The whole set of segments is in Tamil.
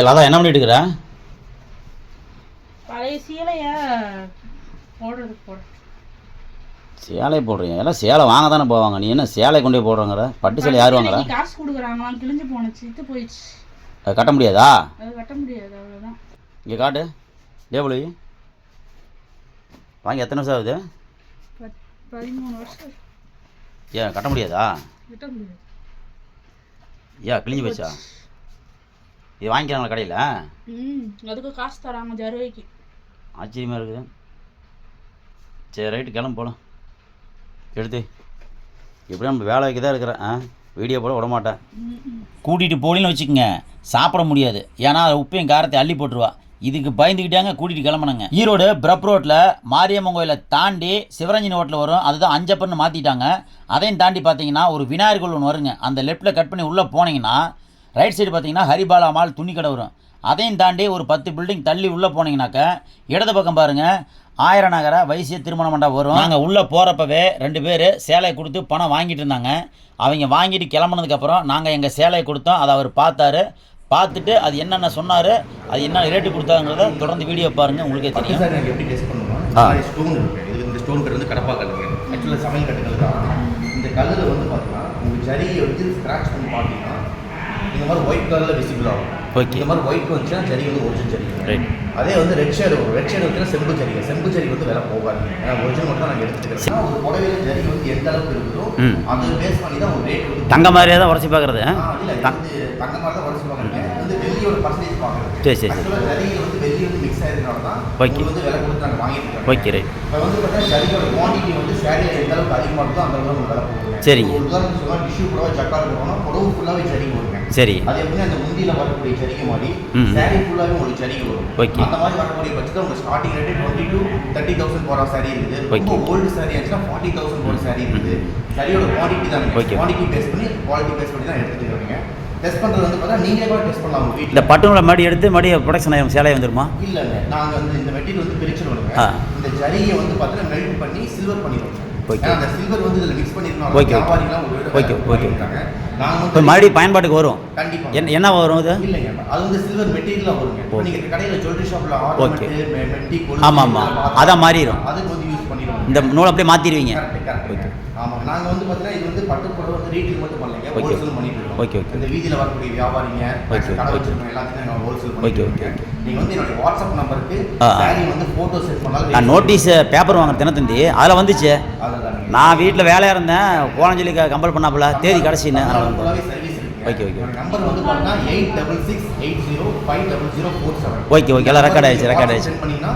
அதான் என்ன பண்ணிட்டு இருக்கிற? பழைய சீலைய போட சேலை போடுறீங்க எல்லாம் சேலை வாங்க தானே போவாங்க. நீ என்ன சேலை கொண்டு போய் போடுறங்கிற? பட்டு சேலை யார் வாங்குறா? காசு கொடுக்குறாங்களாம் கிழிஞ்சு போனுச்சு இது போயிடுச்சு. அது கட்ட முடியாதா? அது கட்ட முடியாது அவ்வளோதான் இங்கே காட்டு. டேபிள். வாங்கி எத்தனை வருஷம் ஆகுது? பத் பதிமூணு வருஷம். ஏன் கட்ட முடியாதா? கட்ட முடியாது. ஏன் கிழிஞ்சு போச்சா. இது வாங்கிக்கிறாங்களா கடையில்? ம் அதுக்கு காசு தராங்க ஜருவைக்கு ஆச்சரியமாக இருக்குது. சரி ரைட்டு கிளம்பு போகலாம் எடுத்து. எப்படியும் நம்ம வேலைக்கு தான் இருக்கிறேன். ஆ வீடியோ போட விட மாட்டேன். கூட்டிகிட்டு போலின்னு வச்சுக்கோங்க. சாப்பிட முடியாது. ஏன்னா அது உப்பையும் காரத்தை அள்ளி போட்டுருவா. இதுக்கு பயந்துக்கிட்டாங்க கூட்டிகிட்டு கிளம்புனாங்க. ஈரோடு பிரப் ரோட்டில் மாரியம்மன் கோயிலை தாண்டி சிவரஞ்சனி ஹோட்டல் வரும். அதுதான் அஞ்சப்பன்னு மாற்றிட்டாங்க அதையும் தாண்டி பார்த்தீங்கன்னா ஒரு விநாயகர் கோயில் ஒன்று வருங்க. அந்த லெஃப்ட்டில் கட் பண்ணி உள்ளே போனீங்கன்னா ரைட் சைடு பார்த்தீங்கன்னா ஹரிபாலா மால் துணி கடை வரும் அதையும் தாண்டி ஒரு பத்து பில்டிங் தள்ளி உள்ளே போனீங்கன்னாக்க இடது பக்கம் பாருங்கள் ஆயிரம் நகர வைசிய திருமண மண்டபம் வரும். நாங்கள் உள்ளே போகிறப்பவே ரெண்டு பேர் சேலையை கொடுத்து பணம் வாங்கிட்டு இருந்தாங்க. அவங்க வாங்கிட்டு கிளம்புனதுக்கப்புறம் நாங்கள் எங்கள் சேலையை கொடுத்தோம். அதை அவர் பார்த்தாரு. பார்த்துட்டு அது என்னென்ன சொன்னார் அது என்ன ரேட்டு கொடுத்தாங்கிறத தொடர்ந்து வீடியோ பாருங்கள் உங்களுக்கே தெரியும். சார் எப்படி டெஸ்ட் பண்ணுவோம். ஸ்டோன் இந்த ஸ்டோன் பேர் வந்து கடப்பா கல்லுங்க ஆக்சுவலாக சமையல் கட்டுகள் தான். இந்த கல்லில் வந்து பார்த்தீங்கன்னா உங்கள் ஜரியை வச்சு ஸ்க்ராட்ச் பண்ணி பார்த்தீங்கன்னா இந்த மாதிரி ஒயிட் கலரில் விசிபிள் ஆகும். Okay. இந்த மாதிரி ஒயிட் வந்துச்சுன்னா ஜரி வந்து ஜரி Right. அதே வந்து ரெட் ஷேடு வரும். ரெட் ஷேடு வந்துச்சுன்னா செம்பு ஜரிகை செம்பு ஜரி வந்து விலை போகாது. ஏன்னா ஒரிஜினல் மட்டும் நாங்கள் எடுத்துக்கிறோம். ஆனா, ஒரு புடவையில ஜரி வந்து எந்த அளவுக்கு இருக்குதோ. அதை பேஸ் பண்ணி தான் ஒரு ரேட் தங்க மாதிரியே தான் உடச்சி பார்க்குறது இல்ல, தங்க மாதிரி தான் உடச்சு பார்க்குறது. சரி, சரி. உங்களுக்கு இருக்கோம் ஓகே ரைட் சரிங்க. சரி. அது எப்படி அந்த முந்தியில் வரக்கூடிய ஜரிகை மாதிரி. சாரீ ஃபுல்லாகவே உங்களுக்கு ஜரிகை வரும். Okay. அந்த மாதிரி வரக்கூடிய பட்சத்தில் உங்கள் starting rate twenty to thirty thousand போகிற சாரீ இருக்குது. ஓல்டு சாரீ ஆச்சுன்னா ஃபார்ட்டி தௌசண்ட் போகிற சாரீ இருக்குது. சரியோட குவான்டிட்டி தான் Okay. குவான்டிட்டி பேஸ் பண்ணி குவாலிட்டி பேஸ் பண்ணி தான் வரீங்க டெஸ்ட் பண்ணுறது வந்து பார்த்தா நீங்களே கூட டெஸ்ட் பண்ணலாம் உங்கள் இந்த பட்டுங்களை மறுபடியும் எடுத்து மறுபடியும் ப்ரொடக்ஷன் ஆகும் சேலை வந்துருமா இல்லைங்க நாங்கள் வந்து இந்த மெட்டீரியல் வந்து பிரிச்சிருவோங்க ஆ. இந்த ஜரியை வந்து பார்த்தீங்கன்னா மெல்ட் பண்ணி சில்வர் பண்ணிடுவோம். ஏன்னா அந்த சில்வர் வந்து இதில் மிக்ஸ். வியாபாரிகளாம் ஒரு Okay, okay. நாங்கள் மறுபடியும் பயன்பாட்டுக்கு வரும் கண்டிப்பாக என்ன என்ன வரும் இது இல்லைங்க அது வந்து சில்வர் மெட்டீரியலாக வருங்க. நீங்கள் கடையில் ஜுவல்லரி ஷாப்பில் Okay. ஆர்னமெண்ட் மெட்டி ஆமா, ஆமா. அதான் மாறிரும். அதுக்கு வந்து இந்த நூலை அப்படியே மாற்றிடுவீங்க Okay. ஆமாம் நாங்கள் வந்து பார்த்தீங்கன்னா இது வந்து பட்டு புடவை வந்து ரீட்டெயில் மட்டும் பண்ணலைங்க. ஹோல்சேல் பண்ணிட்டு Okay, okay. இந்த வீதியில் வரக்கூடிய வியாபாரிங்க Okay, கடை. வச்சிருக்கோம் எல்லாத்தையும் நாங்கள் ஹோல்சேல் okay, இருக்கோம் நீங்கள் வந்து என்னுடைய வாட்ஸ்அப் நம்பருக்கு. சாரி வந்து ஃபோட்டோ சென்ட் பண்ணாலும் நான் நோட்டீஸ் பேப்பர் வாங்க தினத்தந்தி அதில் வந்துச்சு நான் வீட்டில் வேலையாக இருந்தேன் சொல்லி கம்பல் பண்ணாப்புல தேதி இருக்கு Okay, okay. நம்பர் வந்து பார்த்தா eight double six eight zero five double zero four seven Okay, okay. எல்லாம் record ஆயிடுச்சு, record ஆயிடுச்சு. பண்ணிங்கன்னா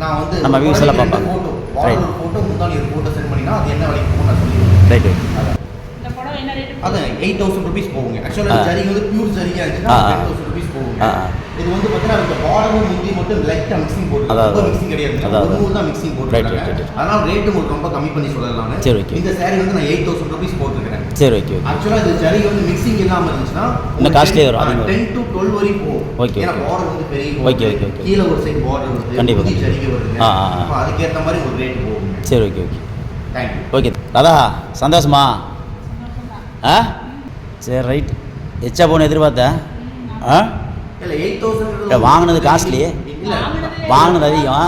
நான் வந்து நம்ம views எல்லாம் பார்ப்பாங்க. வால் ஃபோட்டோ முந்தானி ஒரு ஃபோட்டோ சென்ட் பண்ணினா அது என்ன விலைக்கு போகும் நான் சொல்லிடுவேன் ரைட்டு அதான். இந்த படம் என்ன ரேட்டு அது எயிட் தௌசண்ட் ருபீஸ் போகுங்க. ஆக்சுவலாக ஆ. ஜரி வந்து பியூர் ஜரியா இருந்துச்சுன்னா தௌசண்ட் ருபீஸ் போகுங்க. ஆ, ஆ. இது வந்து பார்த்தீங்கன்னா இந்த பார்டரும் முந்தி மட்டும் லைட்டாக மிக்சிங் போட்டு ரொம்ப. மிக்சிங் கிடையாது ஒரு. நூறு தான் மிக்சிங் போட்டுருக்காங்க. அதனால ரேட்டு உங்களுக்கு ரொம்ப கம்மி பண்ணி சொல்லலாம். சரி, okay. இந்த saree வந்து நான் எயிட் தௌசண்ட் ருபீஸ் போட்டுருக்கேன் சரி ஓகே ஓகே ஆக்சுவலாக இந்த ஜரி வந்து மிக்சிங் இல்லாமல் இருந்துச்சுன்னா இன்னும் costly வரும். டென் டு டுவெல் வரைக்கும் போகும் Okay, ஏன்னா. பார்டர் வந்து பெரிய border. okay, okay. கீழே ஒரு சைடு பார்டர் வருது கண்டிப்பா, முந்தி கண்டிப்பா. ஜரிகை வருது அதுக்கேற்ற மாதிரி ஒரு ரேட் போகுங்க சரி okay okay thank you okay Radha சந்தோஷமா ஆ சரி ரைட் எச்சா போன எதிர்பார்த்தேன் ஆ இல்ல எயிட் தௌசண்ட் இல்ல, வாங்குனது. இல்ல வாங்கினது அதிகம்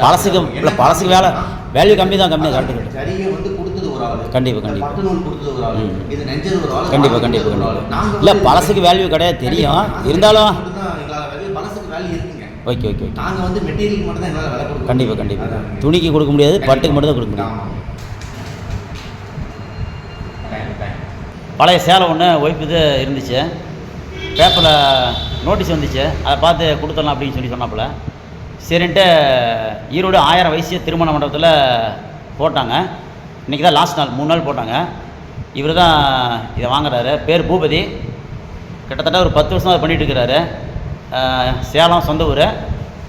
பழசுக்கு. இல்லை பழசுக்கு வேலை வேல்யூ கம்மி தான் கம்மி தான் அதான் கரெக்டு ஜரிகை வந்து கொடுத்தது ஒரு ஆளு கண்டிப்பா, கண்டிப்பா. பட்டு நூல் கொடுத்தது ஒரு ஆளு ம். இது நெஞ்சது ஒரு ஆளு கண்டிப்பாக கண்டிப்பாக ஒரு ஆளு. கண்டிப்பாக நாங்க இல்லை பழசுக்கு வேல்யூ கிடையாது தெரியும். இருந்தாலும் ஓகே ஓகே ஓகே நாங்க வந்து மெட்டீரியல் மட்டும் தான் கண்டிப்பாக. கண்டிப்பாக. துணிக்கு கொடுக்க முடியாது பட்டுக்கு மட்டும் தான் கொடுக்க முடியும் பழைய சேலை ஒன்று ஒய்ஃப் இது இருந்துச்சு. பேப்பரில் நோட்டீஸ் வந்துச்சு. அதை பார்த்து கொடுத்துடலாம் அப்படின்னு சொல்லி சொன்னாப்புல. சரின்ட்டு ஈரோடு ஆயிரம் வயசு திருமண மண்டபத்தில் போட்டாங்க. இன்றைக்கி தான் லாஸ்ட் நாள் மூணு நாள் போட்டாங்க. இவர் தான் இதை வாங்குறாரு. பேர் பூபதி. கிட்டத்தட்ட ஒரு பத்து வருஷம் அதை பண்ணிகிட்டு இருக்கிறாரு. சேலம் சொந்த ஊர்.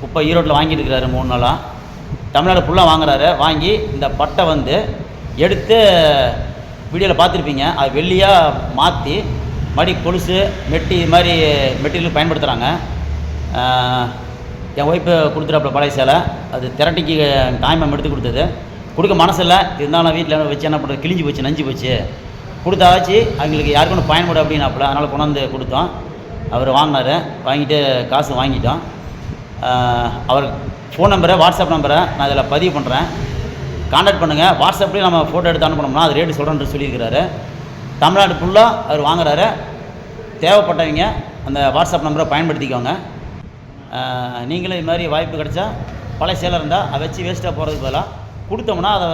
இப்போ ஈரோட்டில் வாங்கிட்டு இருக்கிறாரு மூணு நாளாக தமிழ்நாடு ஃபுல்லாக வாங்குறாரு. வாங்கி இந்த பட்டை வந்து எடுத்து வீடியோவில் பார்த்துருப்பீங்க. அது வெள்ளியாக மாற்றி மடி கொலுசு மெட்டி இது மாதிரி மெட்டீரியல் பயன்படுத்துகிறாங்க என் ஒய்ஃபு கொடுத்துட்டாப்புல பழைய சேலை. அது திரட்டிக்கு தாய்மாம் எடுத்து கொடுத்தது. கொடுக்க மனசில்லை. இருந்தாலும் வீட்டில் வச்சு என்ன பண்ணுறது கிழிஞ்சு போச்சு நஞ்சு போச்சு. கொடுத்தாச்சு. அவங்களுக்கு யாருக்கும் ஒன்று பயன்படும் அப்படின்னாப்புல. அதனால் கொண்டாந்து கொடுத்தோம். அவர் வாங்கினார். வாங்கிட்டு காசு வாங்கிட்டோம். அவர் ஃபோன் நம்பரை வாட்ஸ்அப் நம்பரை நான் இதில் பதிவு பண்ணுறேன் காண்டாக்ட் பண்ணுங்கள் வாட்ஸ்அப்லேயும் நம்ம ஃபோட்டோ எடுத்து அனுப்பணும்னா அது ரேட்டு சொல்கிறேன்னு சொல்லியிருக்கிறாரு தமிழ்நாடு ஃபுல்லாக அவர் வாங்குறாரு. தேவைப்பட்டவங்க அந்த வாட்ஸ்அப் நம்பரை பயன்படுத்திக்கோங்க. நீங்களும் இது மாதிரி வாய்ப்பு கிடைச்சா பழைய சேலை இருந்தால் அதை வச்சு வேஸ்ட்டாக போகிறதுக்கு பதிலாக கொடுத்தோம்னா அதை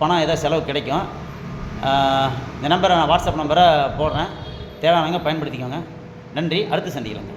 பணம் ஏதோ செலவு கிடைக்கும். இந்த நம்பரை நான் வாட்ஸ்அப் நம்பரை போடுறேன். தேவையானவங்க பயன்படுத்திக்கோங்க. நன்றி. அடுத்து சந்திக்கலாங்க